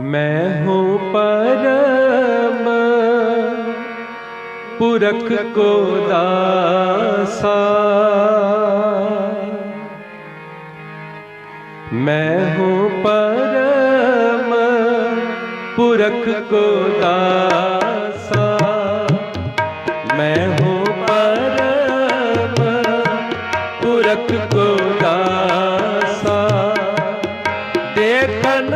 मैं हूँ परम पुरख को दासा मैं हूँ परम पुरख को दासा मैं हूँ परम पुरख को दासा देखन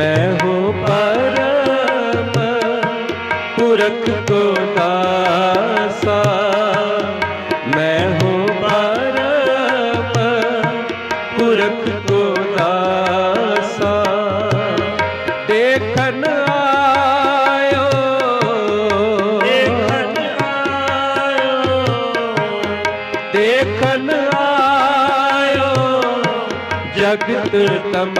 ਮੈਂ ਹੂੰ ਪਰਮ ਪੁਰਖ ਕੋ ਦਾਸਾ। ਮੈਂ ਹੂੰ ਪਰਮ ਪੁਰਖ ਕੋ ਦਾਸਾ। ਦੇਖਨ ਆਇਓ। ਦੇਖਣ ਆਇਓ। ਦੇਖਨ ਆਇਓ। ਜਗਤ ਤਮਾਸਾ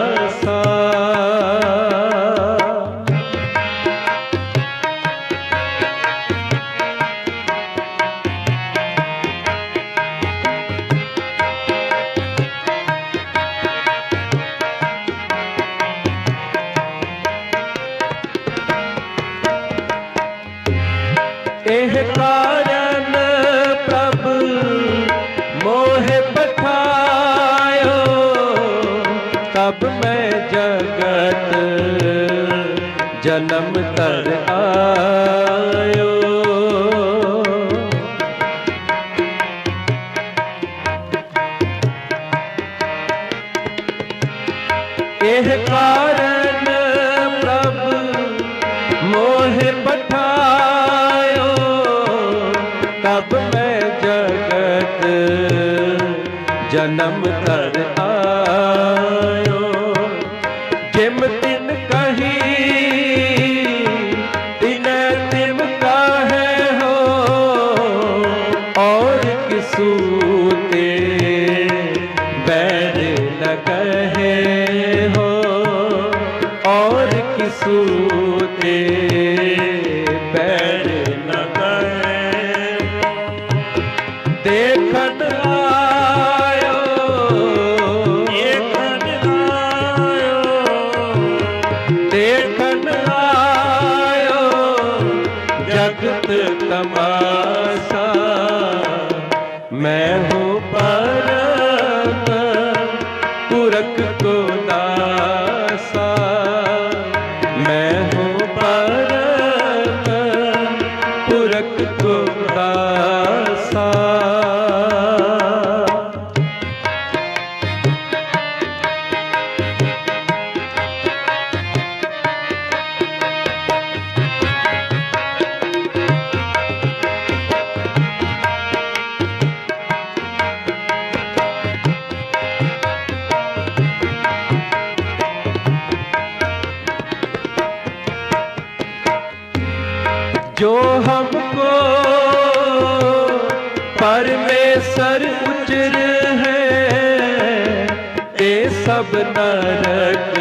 ਤਬ ਮੈਂ ਜਗਤ ਜਨਮ ਤਰ ਆਇਓ ਇਹ ਕਾਰਨ ਪ੍ਰਭ ਮੋਹ ਪਠਾਇਓ ਤਬ ਮੈਂ ਜਗਤ ਜਨਮ ਤਰ ਆਇਓ ਨ ਕਹੇ ਹੋ ਔਰ ਕਿਸੂ जो हमको परमेश्वर उचर है ये सब नरक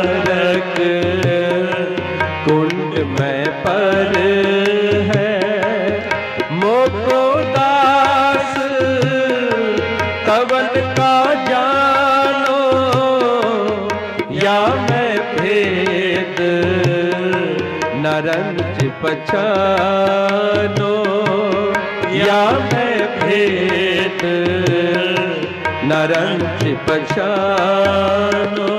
सब नरक कुंड में पर है मोको दास कवन का जानो या मैं भेद नरंज पछानो या मैं भेद नरंज पछानो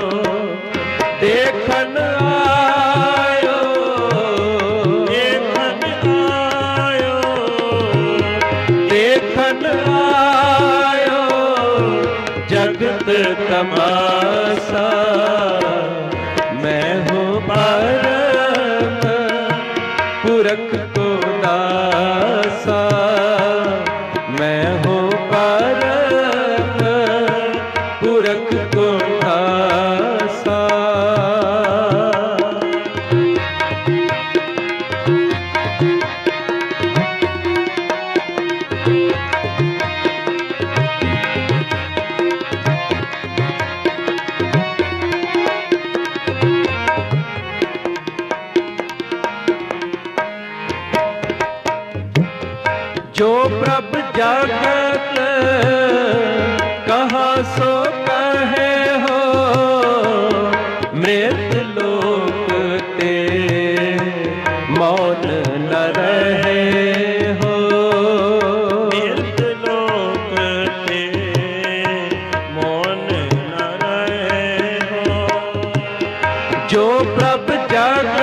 ਤਮਾਸਾ ਮੈਂ ਹੋ ਪਰਮ ਪੁਰਖ ਜੋ ਪ੍ਰਭ ਜਾਗਤ ਕਹਾ ਸੋ ਕਹੇ ਹੋ ਮ੍ਰਿਤ ਲੋਕ ਤੇ ਮੌਨ ਨ ਰਹੇ ਹੋ। ਮ੍ਰਿਤ ਲੋਕ ਤੇ ਮੌਨ ਹੋ। ਜੋ ਪ੍ਰਭ ਜਾਗ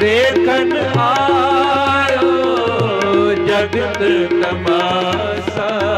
ਦੇਖਣ ਆਇਓ ਜਗਤ ਤਮਾਸਾ।